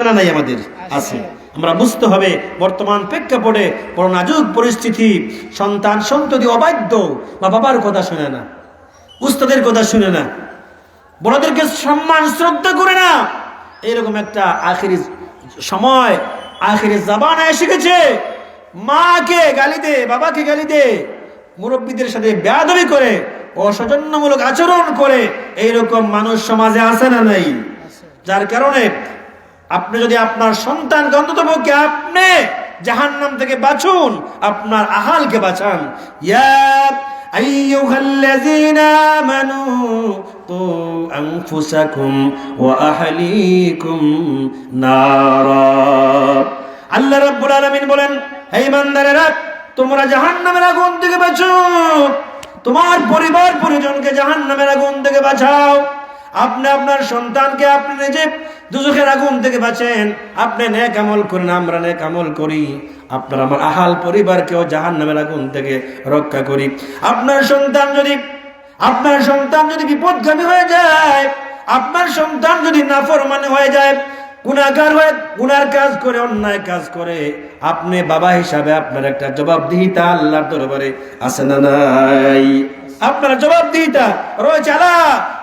নাই আমাদের আছে। আমরা বুঝতে হবে বর্তমান প্রেক্ষাপটে বড় নাজুক পরিস্থিতি সন্তান সন্ততি অবাধ্য বা বাবার কথা শুনে না উস্তাদের কথা শুনে না বড়দেরকে সম্মান শ্রদ্ধা করে না। এরকম একটা আখিরি সময় আখিরি জাবানা এসে গেছে। মাকে গালি দে বাবাকে গালি দে মুরব্বীদের সাথে বেয়াদবি করে অসজন্যমূলক আচরণ করে এইরকম মানুষ সমাজে আছে না নাই? যার কারণে আপনি যদি আপনার সন্তান অন্ততপক্ষে আপনি জাহান্নাম থেকে বাঁচুন, আপনার আহালকে বাঁচান। আইয়ুহাল্লাযীনা আমানু কু আনফুসাকুম ওয়া আহলিকুম নারা। আল্লাহ রাব্বুল আলামিন বলেন, হে ইমানদারেরা, তোমরা জাহান্নামের আগুন থেকে বাঁচো। তোমার পরিবার পরিজনকে জাহান্নামের আগুন থেকে বাঁচাও। আপনি আপনার সন্তানকে আপনি নিজে দুজখের আগুন থেকে বাঁচেন। আপনি নেক আমল করেন, আমরা নেক আমল করি। আপনার আমার আহাল পরিবারকেও জাহান নামের আগুন থেকে রক্ষা করি। আপনার সন্তান যদি, আপনার সন্তান যদি বিপদগামী হয়ে যায়, আপনার সন্তান যদি নাফরমানি হয়ে যায় গুণাগার হয়ে, গুনার কাজ করে, অন্যায় কাজ করে, আপনি বাবা হিসাবে আপনার একটা জবাবদিহিতা আল্লাহর দরবারে আছে না নাই? আপনার জবাবদিহিতা রয়েছে আলা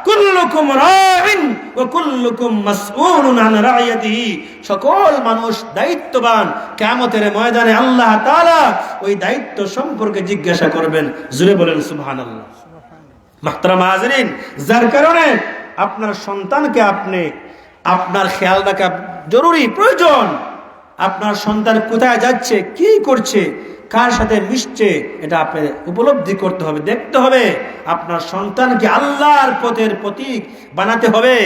কুল্লুকুম রাইন ওয়া কুল্লুকুম মাসউলুন আন রাইয়াতিহি সকল মানুষ দায়িত্ববান। কিয়ামতের ময়দানে আল্লাহ তাআলা ওই দায়িত্ব সম্পর্কে জিজ্ঞাসা করবেন। জুরে বলেন, সুবহানাল্লাহ। মাহতারাম হাজরিন, যার কারণে আপনার সন্তানকে আপনি, আপনার খেয়াল রাখা জরুরি, প্রয়োজন। আপনার সন্তান কোথায় যাচ্ছে, কি করছে কার সাথে মিশছে এটা আপনি উপলব্ধি করতে হবে, দেখতে হবে। আপনার সন্তানকে আল্লাহর পথের প্রতীক বানাতে হবে।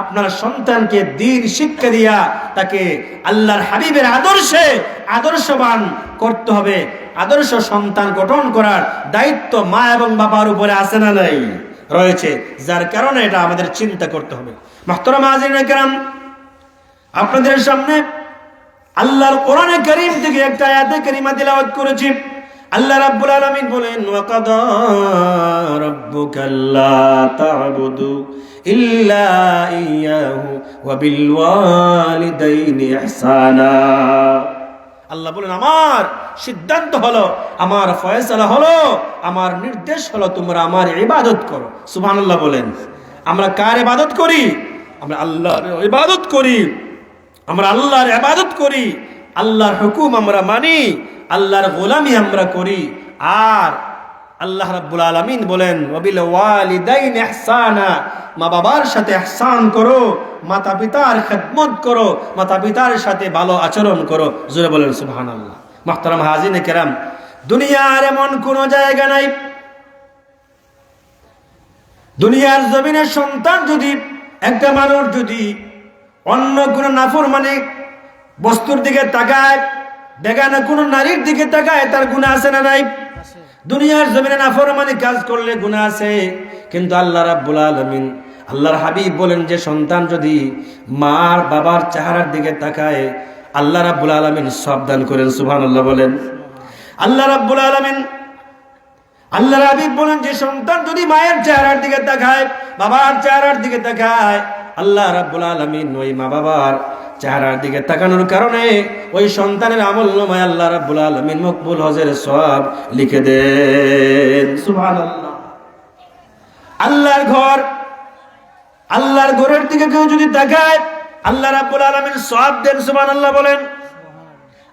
আপনার সন্তানকে দিন শিক্ষা দিয়া তাকে আল্লাহর হাবিবের আদর্শে আদর্শবান করতে হবে। আদর্শ সন্তান গঠন করার দায়িত্ব মা এবং বাবার উপরে আছে না নাই? রয়েছে, যার কারণে এটা আমাদের চিন্তা করতে হবে। মাহতরম আজিন কেরাম, আপনাদের সামনে আল্লাহর কোরআনে করিম থেকে একটা আয়াতে করিমা তিলাওয়াত করেছি। আল্লাহ রাব্বুল আলামিন বলেন, ওয়াকাদা রাব্বুকা তা'বুদু ইল্লা ইয়াহু ওয়া বিল ওয়ালিদাইনি ইহসানা। আল্লাহ বলেন, আমার সিদ্ধান্ত হলো, আমার ফয়সালা হলো, আমার নির্দেশ হলো তোমরা আমার ইবাদত করো। সুবহানাল্লাহ বলেন। আমরা কার ইবাদত করি? আমরা আল্লাহর ইবাদত করি। আমরা আল্লাহর ইবাদত করি, আল্লাহর হুকুম আমরা মানি, আল্লাহর গোলামি আমরা করি। আর আল্লাহ রাব্বুল আলামিন বলেন, ওয়াবিল ওয়ালিদাইন ইহসানা মা বাবার সাথে ইহসান করো মাতা পিতার খেদমত করো মাতা পিতার সাথে ভালো আচরণ করো। জোরে বলেন, সুবহানাল্লাহ। মাহতারাম হাজিনে কেরাম, দুনিয়ার এমন কোন জায়গা নাই। দুনিয়ার জমিনের সন্তান যদি, একটা মানুষ যদি অন্য কোনো নাফর মানে বস্তুর দিকে তাকায় বেগানা কোনো নারীর দিকে তাকায় তার গুণা আছে না নাই? দুনিয়ার জমিনে নাফর মানে কাজ করলে গুণা আছে। কিন্তু আল্লাহ রাব্বুল আলামিন আল্লাহর হাবিব বলেন যে সন্তান যদি মার বাবার চেহারার দিকে তাকায় আল্লাহ রাব্বুল আলামিন সাবধান করেন সুবহানাল্লাহ বলেন। আল্লাহ রাব্বুল আলামিন আল্লাহ হাবিব বলেন যে সন্তান যদি মায়ের চেহারার দিকে তাকায় বাবার চেহারার দিকে তাকায় আল্লাহ রাব্বুল আলামিন ওই মা বাবার চেহারার দিকে তাকানোর কারণে ওই সন্তানের আমল নমায় আল্লাহ রাব্বুল আলামিন মকবুল হজের সব লিখে দেন। আল্লাহর ঘর, আল্লাহর ঘরের দিকে কেউ যদি তাকায়, আল্লাহ রাব্বুল আলামিন সব দেন, সুবহানাল্লাহ বলেন।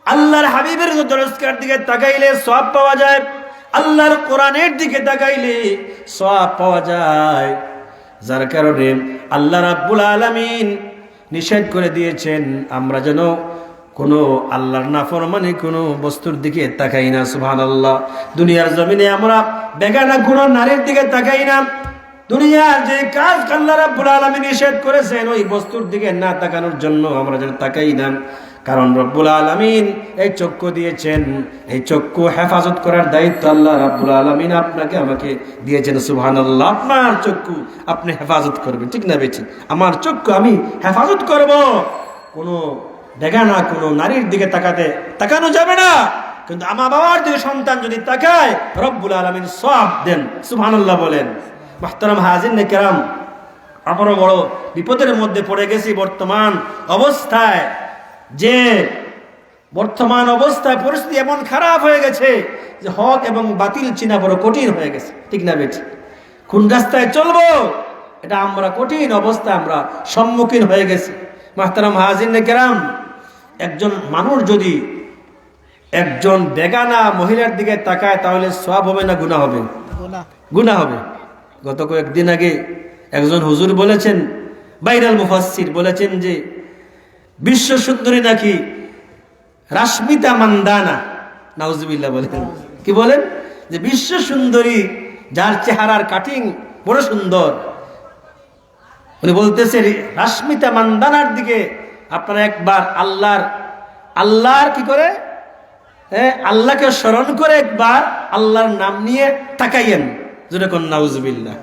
আল্লাহর হাবিবের দরজকার দিকে তাকাইলে সব পাওয়া যায়, আল্লাহর কোরআনের দিকে তাকাইলে সব পাওয়া যায়। যার কারণে আল্লাহ রাব্বুল আলামিন নিষেধ করে দিয়েছেন, আমরা যেন কোনো আল্লাহর নাফরমানি কোনো বস্তুর দিকে তাকাই না সুহান আল্লাহ দুনিয়ার জমিনে আমরা বেগানা কোনো নারীর দিকে তাকাই না। দুনিয়ার যে কাজ আল্লাহ রাব্বুল আলামিন নিষেধ করেছেন, ওই বস্তুর দিকে না তাকানোর জন্য আমরা যেন তাকাই না। কারণ রব্বুল আলমিন এই চক্ষু দিয়েছেন, এই চক্ষু হেফাজত করার দায়িত্ব আল্লাহ রাব্বুল আলমিন আপনাকে আমাকে দিয়েছেন সুবহান আল্লাহ আপনার চক্ষু আপনি হেফাজত করবেন, ঠিক না বেছি আমার চক্ষু আমি হেফাজত করব। কোনো দেখা না, কোনো নারীর দিকে তাকাতে, তাকানো যাবে না। কিন্তু আমার বাবার দিকে সন্তান যদি তাকায়, রব্বুল আলমিন সব দেন সুবহান আল্লাহ বলেন। মাহতারাম হাজির নে কেরাম আমরা বড় বিপদের মধ্যে পড়ে গেছি বর্তমান অবস্থায়। যে বর্তমান অবস্থায় পরিস্থিতি এমন খারাপ হয়ে গেছে যে হক এবং বাতিল চিনা বড় কঠিন হয়ে গেছে। ঠিক না বেটি কোন রাস্তায় চলবো এটা আমরা কঠিন অবস্থা আমরা সম্মুখীন হয়ে গেছি। মাহতারাম হাজিন কেরাম একজন মানুষ যদি একজন বেগানা মহিলার দিকে তাকায় তাহলে সব হবে না গুণা হবে? গুণা হবে। গত কয়েকদিন আগে একজন হুজুর বলেছেন বাইরাল মুফাসির বলেছেন যে বিশ্ব সুন্দরী নাকি রাশ্মিতা মান্দানা? নাউজুবিল্লাহ বলেন। কি বলেন? যে বিশ্ব সুন্দরী, যার চেহারার কাটিং বড় সুন্দর। উনি বলতেছে রাশ্মিতা মান্দানার দিকে আপনারা একবার আল্লাহর আল্লাহর কি করে? আল্লাহকে স্মরণ করে একবার আল্লাহর নাম নিয়ে তাকাইয়েন। যেরকম নাউজবিল্লা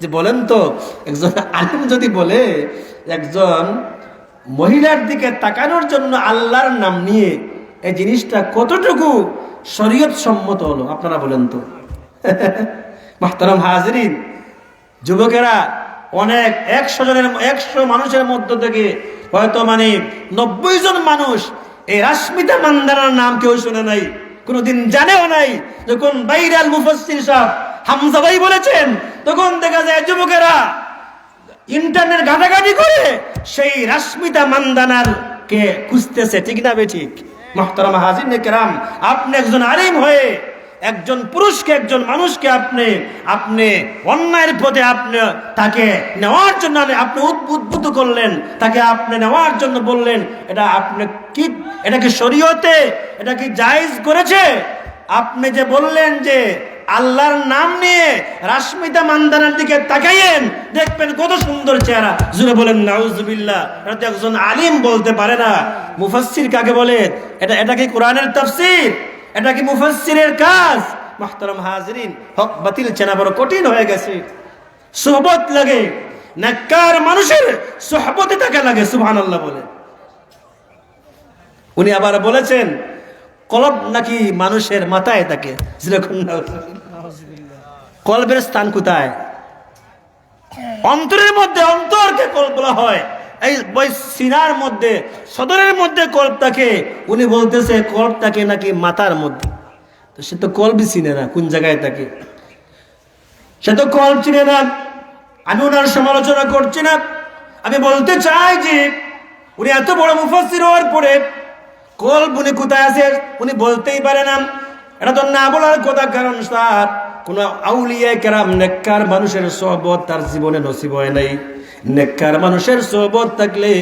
যে বলেন তো, একজন আলিম যদি বলে, একজন মহিলার দিকে তাকানোর জন্য আল্লাহর নাম নিয়ে এই জিনিসটা কতটুকু শরীয়ত সম্মত হলো, আপনারা বলেন তো? মাহতারাম হাজরিন, যুবকেরা অনেক, একশো জনের, একশো মানুষের মধ্য থেকে হয়তো মানে নব্বই জন মানুষ এই রাশ্মিতা মান্দানার নাম কেউ শুনে নাই, কোনোদিন জানেও নাই। যখন বাইরাল মুফাসির সাহেব হামজা ভাই বলেছেন, তখন দেখা যায় যুবকেরা ইন্টারনেট ঘাটাঘাটি করে সেই রাশ্মিতা মান্দানার কে খুঁজতেছে, ঠিক না বে ঠিক? মহতরম হাজির কেরাম, আপনি একজন আলিম হয়ে একজন পুরুষকে, একজন মানুষকে আপনি আপনি অন্যায়ের পথে আপনি তাকে নেওয়ার জন্য আপনি উদ্বুদ্ধ করলেন, তাকে আপনি নেওয়ার জন্য বললেন, এটা আপনি কি এটা কি শরীয়তে? এটা কি জায়েজ করেছে? আপনি যে বললেন যে আল্লাহর নাম নিয়ে রাশ্মিতা মান্দানার দিকে তাকাইয়েন, দেখবেন কত সুন্দর চেহারা। জুড়ে বলেন, নাউজুবিল্লাহ। এটা তো একজন আলিম বলতে পারে না। মুফাসসির কাকে বলে? এটা এটা কি কোরআনের তাফসীর? এটা কি মুফাসসিরের কাজ? মাহতারাম হাজরিন, হক বাতিল চেনা বড় কঠিন হয়ে গেছে। সোহবত লাগে, নাক্কার মানুষের সোহবতে তাকে লাগে, সুবহানাল্লাহ বলে। উনি আবার বলেছেন, কলব নাকি মানুষের মাথায় থাকে? যেরকম কলবের স্থান কোথায়? অন্তরের মধ্যে অন্তরকে কল্প বলা হয়। এই বই সিনার মধ্যে, সদরের মধ্যে কল্প থাকে উনি বলতেছে কল্প থাকে নাকি মাথার মধ্যে। তো সে তো কল্পই চিনে না, কোন জায়গায় থাকে সে তো কল্প চিনে না। আমি ওনার সমালোচনা করছি না। আমি বলতে চাই যে, উনি এত বড় মুফাসির হওয়ার পরে কল্প উনি কোথায় আছে, উনি বলতেই পারে না। এটা তো না বলার কথা কারণ, স্যার। কোন আউলিয়া কেরাম নেককার মানুষের সহবত তার জীবনে নসিব হয় নাই। নেককার মানুষের সহবত থাকলে,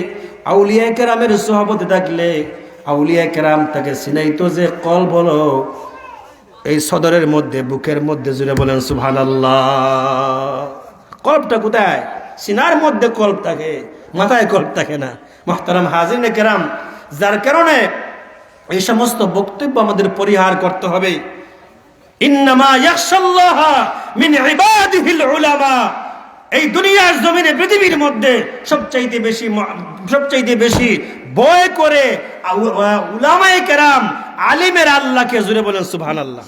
আউলিয়া কেরামের সহবত থাকলে, আউলিয়া কেরাম তাকে সিনাইতো যে, কল বলো। এই সদরের মধ্যে, বুকের মধ্যে জুড়ে বলেন সুভান কল্পটা কোথায়? সিনার মধ্যে কল্প থাকে, মাথায় কল্প থাকে না। মাহতারাম হাজিনে কেরাম, যার কারণে এই সমস্ত বক্তব্য আমাদের পরিহার করতে হবে। ইন্নামা ইয়াখশাল্লাহ মিন ইবাদিহিল উলামা। এই দুনিয়ার জমিনে পৃথিবীর মধ্যে সবচাইতে বেশি সবচাইতে বেশি ভয় করে উলামায়ে কেরাম আলিমের আল্লাহকে জুড়ে বলেন সুবহানাল্লাহ।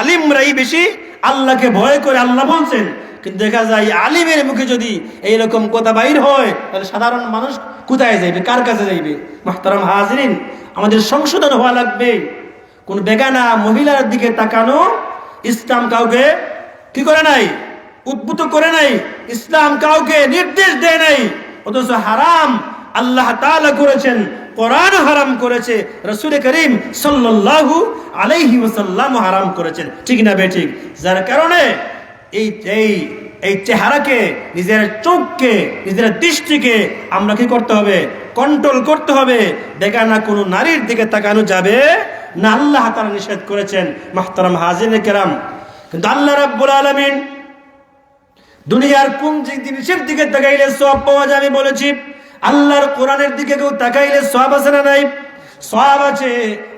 আলিমরাই বেশি আল্লাহকে ভয় করে আল্লাহ বলছেন। কিন্তু দেখা যায় আলিমের মুখে যদি এইরকম কথা বাইর হয় তাহলে সাধারণ মানুষ কোথায় যাইবে? কার কাছে যাইবে? মাহতারাম হাজরিন আমাদের সংশোধন হওয়া লাগবে। কোন বেগানা মহিলার দিকে তাকানো ইসলাম কাউকে কি করে নাই? উদ্ভূত করে নাই। ইসলাম কাউকে নির্দেশ দেয় নাই। অথচ হারাম। আল্লাহ তাআলা করেছেন, কোরআন হারাম করেছে রসুল করিম সাল্লাল্লাহু আলাইহি ওয়াসাল্লাম হারাম করেছেন। ঠিক না বেঠিক যার কারণে এই এই এই চেহারাকে, নিজের চোখকে, নিজের দৃষ্টিকে আমরা কি করতে হবে? কন্ট্রোল করতে হবে। দেখা না কোনো নারীর দিকে তাকানো যাবে না আল্লাহ তারা নিষেধ করেছেন, মাহতারাম হাজিনে কেরাম। কিন্তু আল্লাহ রাব্বুল আলামিন দুনিয়ার কোন জিনিসের দিকে তাকাইলে সব পাওয়া আমি বলেছি, আল্লাহর কোরআনের দিকে কেউ তাকাইলে সব আছে না নাই? সব আছে,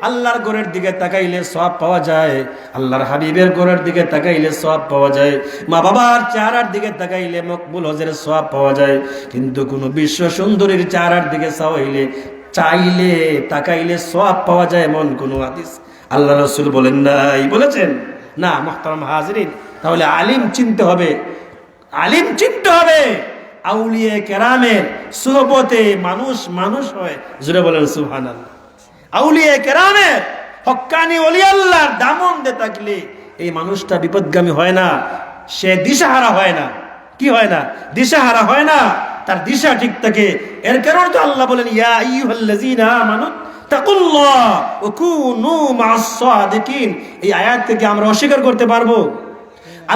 আল্লাহর গোরের দিকে তাকাইলে সব পাওয়া যায়, আল্লাহর হাবিবের গোরের দিকে তাকাইলে সব পাওয়া যায় মা বাবার চারার দিকে তাকাইলে মকবুল হজের সব পাওয়া যায়, কিন্তু কোনো বিশ্ব সুন্দরীর চারার দিকে চাইলে চাইলে, তাকাইলে সব পাওয়া যায় এমন কোনো হাদিস। আল্লাহ রসুল বলেন নাই। বলেছেন, না, মোহতারাম হাজরিন, তাহলে আলিম চিনতে হবে। আলিম চিনতে হবে। আউলিয়ে কেরামের সুহবতে মানুষ মানুষ হয়। জুড়ে বলেন সুহান আউলিয়ে কেরামের হক্কানি অলি আল্লাহর দামন দে থাকলে এই মানুষটা বিপদগামী হয় না। সে দিশাহারা হয় না। কি হয় না? দিশাহারা হয় না। তার দিশা ঠিক থাকে। এর কারণে তো আল্লাহ বলেন, ইয়া আইয়ুহাল্লাযীনা আমানু তাকুল্লাহ ওয়া কুনু মা'আস সাদিকিন। এই আয়াত থেকে আমরা অস্বীকার করতে পারব।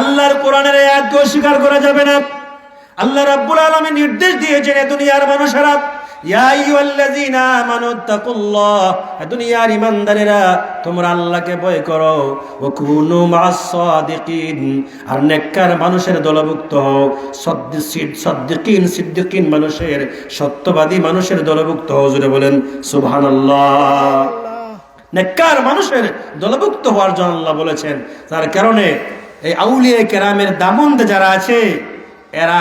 আল্লাহর কোরআনের আয়াতকে অস্বীকার করা যাবে না। আল্লাহ রাব্বুল আলামিন নির্দেশ দিয়েছেন, এ দুনিয়ার মানুষেরা দুনিয়ার ঈমানদারেরা, তোমরা আল্লাহকে ভয় করো। ওয়া কুনু আর নেককার মানুষের দলভুক্ত সদ্দিসিদ সদ্দিকিন, সিদ্দিকিন মানুষের, সত্যবাদী মানুষের দলভুক্ত হও জুড়ে বলেন, সুবহানাল্লাহ। নেককার মানুষের দলভুক্ত হওয়ার জন্য আল্লাহ বলেছেন তার কারণে এই আউলিয়া কেরামের দামন্দে যারা আছে, এরা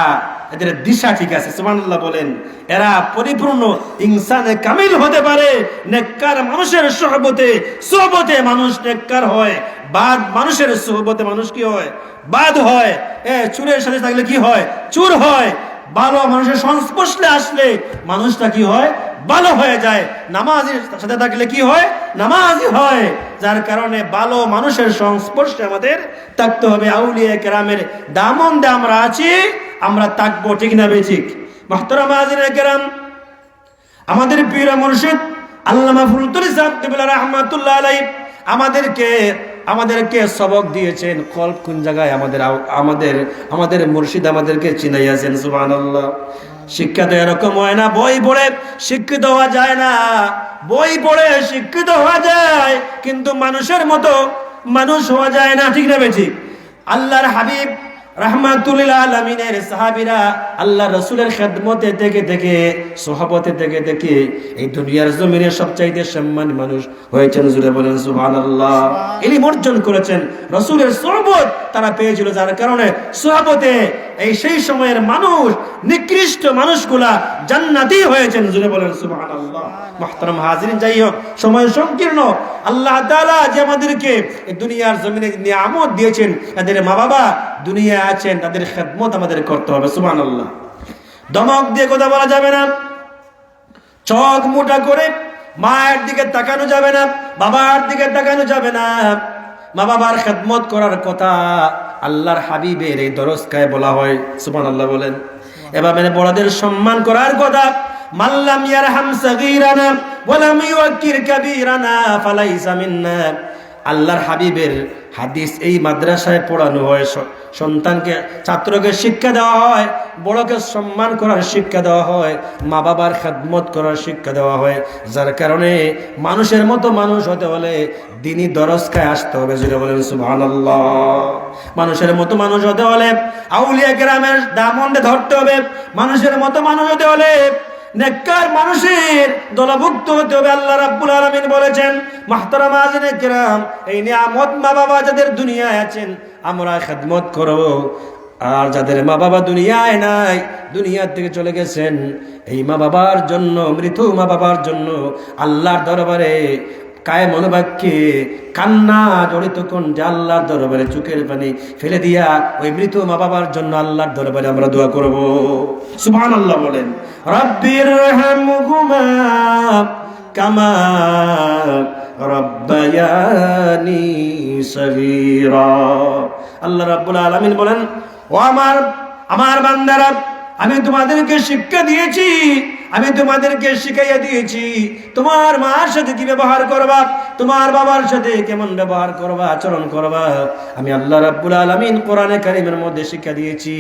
এদের দিশা ঠিক আছে, সুবহানাল্লাহ বলেন। এরা পরিপূর্ণ ইনসানে কামিল হতে পারে, নেককার মানুষের সহবতে, সোহবতে মানুষ নেককার হয়, বাদ মানুষের সোহবতে মানুষ কি হয়? বাদ হয়। এ, চুরের সাথে থাকলে কি হয়? চুর হয়। ভালো মানুষের সংস্পর্শে আসলে মানুষটা কি হয়? ভালো হয়ে যায়। নামাজের সাথে থাকলে কি হয়? নামাজই হয়। যার কারণে ভালো মানুষের সংস্পর্শে আমাদের থাকতে হবে। আউলিয়া কেরামের দামন আমরা আছি। আমরা থাকব, ঠিক না বেঠিক মাহতরাম আমাদের পীরা মুর্শিদ আমাদেরকে আমাদেরকে সবক দিয়েছেন। কোন জায়গায় আমাদের আমাদের মুর্শিদ আমাদেরকে চিনাইয়াছেন শিক্ষা তো এরকম হয় না, বই পড়ে শিক্ষিত হওয়া যায় না। বই পড়ে শিক্ষিত হওয়া যায়, কিন্তু মানুষের মতো মানুষ হওয়া যায় না, ঠিক না বেঠিক আল্লাহর হাবিব রাহমাতুল্লিল আলমিনের সাহাবিরা আল্লাহ রসুলের খেদমতে থেকে থেকে সোহাবতে থেকে থেকে এই দুনিয়ার জমিনে সবচাইতে সম্মানী মানুষ হয়েছেন জুড়ে বলেন সুহান আল্লাহ ইলিম অর্জন করেছেন রসুলের সোহবত তারা পেয়েছিল যার কারণে সোহাবতে এই সেই সময়ের মানুষ নিকৃষ্ট মানুষগুলা জান্নাতি হয়েছেন জুড়ে বলেন সুহান আল্লাহ মাহতারাম হাজিরিন যাই হোক সময় সংকীর্ণ। আল্লাহ তাআলা যে আমাদেরকে দুনিয়ার জমিনে নিয়ামত দিয়েছেন তাদের মা বাবা দুনিয়া আছেন, তাদের খেদমত আমাদের করতে হবে সুবহান আল্লাহ দমক দিয়ে কথা বলা যাবে না। চোখ মোটা করে মায়ের দিকে তাকানো যাবে না, বাবার দিকে তাকানো যাবে না। মা বাবার খেদমত করার কথা আল্লাহর হাবিবের এই দরজকায় বলা হয় সুবহান আল্লাহ বলেন। এভাবে বড়দের সম্মান করার কথা মাল্লাম ইয়ারহাম সাগীরানা ওয়ালাম ইউকির কাবীরানা ফালাইসা মিন্না। আল্লাহর হাবিবের হাদিস এই মাদ্রাসায় পড়ানো হয় সন্তানকে, ছাত্রকে শিক্ষা দেওয়া হয়, বড়কে সম্মান করার শিক্ষা দেওয়া হয় মা বাবার খেদমত করার শিক্ষা দেওয়া হয়। যার কারণে মানুষের মতো মানুষ হতে হলে দিনই দরজ খায় আসতে হবে যেটা বলেন সুবহানাল্লাহ। মানুষের মতো মানুষ হতে হলে আউলিয়া গ্রামের দামন্দে ধরতে হবে। মানুষের মতো মানুষ হতে হলে নেককার মানুষের দলভুক্ত হতে হবে, আল্লাহ রাব্বুল আলামিন বলেছেন, মাহতারাম আজিনে কিরাম, এই নিয়ামত মা বাবা যাদের দুনিয়ায় আছেন আমরা খেদমত করব। আর যাদের মা বাবা দুনিয়ায় নাই, দুনিয়ার থেকে চলে গেছেন, এই মা বাবার জন্য, মৃত্যু মা বাবার জন্য আল্লাহর দরবারে কায় মনোবাক্যে কান্না জড়িত কণ্ঠে আল্লাহর দরবারে চোখের পানি ফেলে দিয়া ওই মৃত মা বাবার জন্য আল্লাহর দরবারে আমরা দোয়া করব। সুবহান আল্লাহ বলেন, রব্বির কামা রব্বায়ানি সগীরা আল্লাহ রাব্বুল আলামিন বলেন ও আমার আমার বান্দারা আমি তোমাদেরকে শিক্ষা দিয়েছি, আমি তোমাদেরকে শিখাইয়া দিয়েছি। তোমার মার সাথে কি ব্যবহার করবা? তোমার বাবার সাথে কেমন ব্যবহার করবা, আচরণ করবা? আমি আল্লাহ রাব্বুল আলামিন কোরআনে কারিমের মধ্যে শিক্ষা দিয়েছি,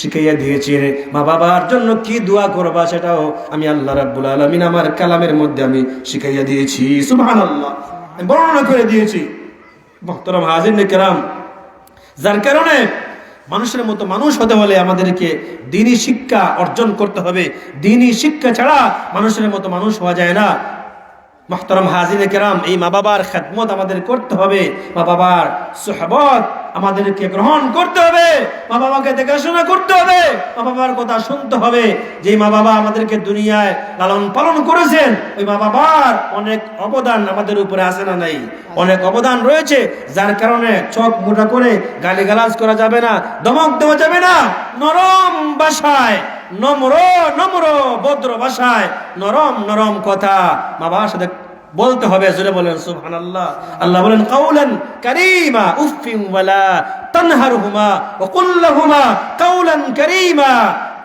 শিখাইয়া দিয়েছি। মা বাবার জন্য কি দোয়া করবা সেটাও আমি আল্লাহ রাব্বুল আলামিন আমার কালামের মধ্যে আমি শিখাইয়া দিয়েছি। সুবহানাল্লাহ। বর্ণনা করে দিয়েছি। মোহতরম হাজির কেরাম, যার কারণে মানুষের মতো মানুষ হতে হলে আমাদেরকে দিনই শিক্ষা অর্জন করতে হবে। দিনই শিক্ষা ছাড়া মানুষের মতো মানুষ হওয়া যায় না। মাহতরম হাজির কেরাম, এই মা বাবার খেদমত আমাদের করতে হবে। মা বাবার সোহবত আমাদেরকে গ্রহণ করতে হবে। মা বাবাকে দেখাশোনা করতে হবে। মা বাবার কথা শুনতে হবে। যে মা বাবা আমাদেরকে দুনিয়ায় লালন পালন করেছেন, ওই মা বাবার অনেক অবদান আমাদের উপরে আছে না নাই? অনেক অবদান রয়েছে, যার কারণে চোখ মোটা করে গালিগালাজ করা যাবে না দমক দেওয়া যাবে না। নরম ভাষায় নম্র নম্র, ভদ্র ভাষায় নরম নরম কথা মা বাবার সাথে বলতে হবে, জোরে বলেন, সুবহানাল্লাহ। আল্লাহ আল্লাহ বলেন কাউলান কারীমা উফিন ওয়ালা তানহারহুমা ওয়া কুল্লাহুমা কাউলান কারীমা।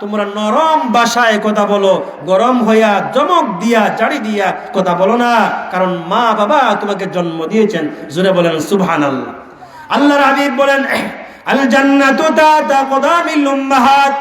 তোমরা নরম ভাষায় কথা বলো, গরম হইয়া, জমক দিয়া চাড়ি দিয়া কথা বলো না, কারণ মা বাবা তোমাকে জন্ম দিয়েছেন, জোরে বলেন, সুবহানাল্লাহ। আল্লাহর হাবিব বলেন আল জান্নাতু তাতা কদামিল উম্মাহাত।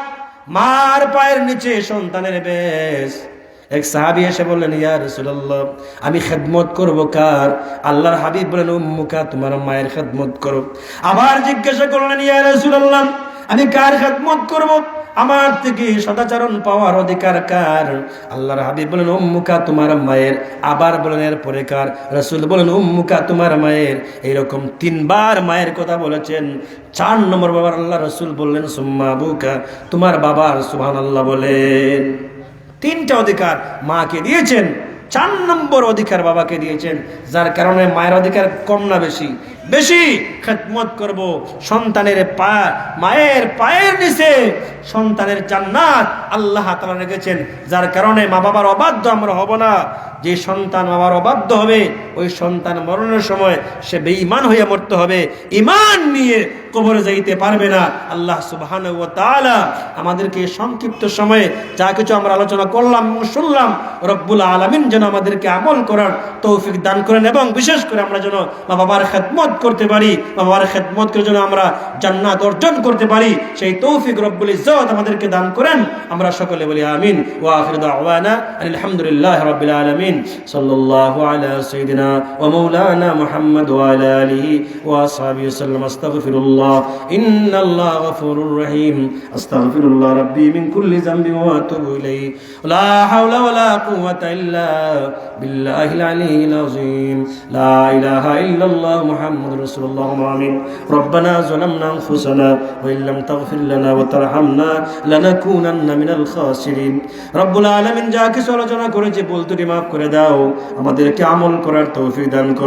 মার পায়ের নিচে সন্তানের বেশ। এক সাহাবি এসে বললেন, ইয়া রাসূলুল্লাহ, আমি খেদমত করব কার? আল্লাহর হাবিব বলেন, উম্মুকা, তোমার মায়ের খেদমত করো। আবার জিজ্ঞাসা করলেন, ইয়া রাসূলুল্লাহ, আমি কার খেদমত করব? আমার থেকে সদাচরণ পাওয়ার অধিকার কার? আল্লাহর হাবিব বলেন, উম্মুকা, তোমার মায়ের। আবার বলেন, এরপরে কার? রসুল বলেন, উম্মুকা, তোমার মায়ের। এইরকম তিনবার মায়ের কথা বলেছেন। চার নম্বর বাবার আল্লাহ রসুল বললেন, সুম্মা বুকা তোমার বাবার সুবহান আল্লাহ বলেন। তিনটা অধিকার মাকে দিয়েছেন। চার নম্বর অধিকার বাবাকে দিয়েছেন। যার কারণে মায়ের অধিকার কম না বেশি। বেশি খেদমত করব। সন্তানের পা, মায়ের পায়ের নিচে সন্তানের জান্নাত আল্লাহ তালা রেখেছেন। যার কারণে মা বাবার অবাধ্য আমরা হব না। যে সন্তান বাবার অবাধ্য হবে, ওই সন্তান মরণের সময় সে বেঈমান হয়ে মরতে হবে। ইমান নিয়ে কবরে যাইতে পারবে না। আল্লাহ সুবহান ও আমাদেরকে সংক্ষিপ্ত সময়ে যা কিছু আমরা আলোচনা করলাম এবং শুনলাম, রব্বুল আলামিন যেন আমাদেরকে আমল করার তৌফিক দান করেন এবং বিশেষ করে আমরা যেন মা বাবার খেদমত করতে পারি, মা বাবার খেদমত করে যেন আমরা জান্নাত অর্জন করতে পারি, সেই তৌফিক রব্বুল ইজ্জত আমাদেরকে দান করেন। আমরা সকলে বলি আমিন। ওয়া আখির দাওয়ানা আলহামদুলিল্লাহ রাব্বিল আলামিন। সাল্লাল্লাহু আলা ওয়া মাওলানা মুহাম্মদ আলা আলিহি ওয়া আসহাবিহি সাল্লাম। আস্তাগফিরুল্লাহ। ইন্নাল্লাহ গফুরুর রহিম। আস্তাগফিরুল্লাহ রাব্বি মিন কুল্লি যামবি ওয়া আতুবু ইলাইহি। লা হাওলা ওয়া লা কুওয়াতা ইল্লা বিল্লাহিল আলিয়্যিল আযীম। লা ইলাহা ইল্লাল্লাহ মুহাম্মাদুর রাসূলুল্লাহ আমিন। রব্বানা যালামনা আনফুসানা ওয়া ইল্লাম তাগফির লানা ওয়া তারহামনা লানাকুনান্না মিনাল খাসিরিন। রব্বুল আলামিন যা কিছু আলোচনা করেছে বলতুটি মাফ করে দাও। আমাদেরকে আমল করার তৌফিক দান করো।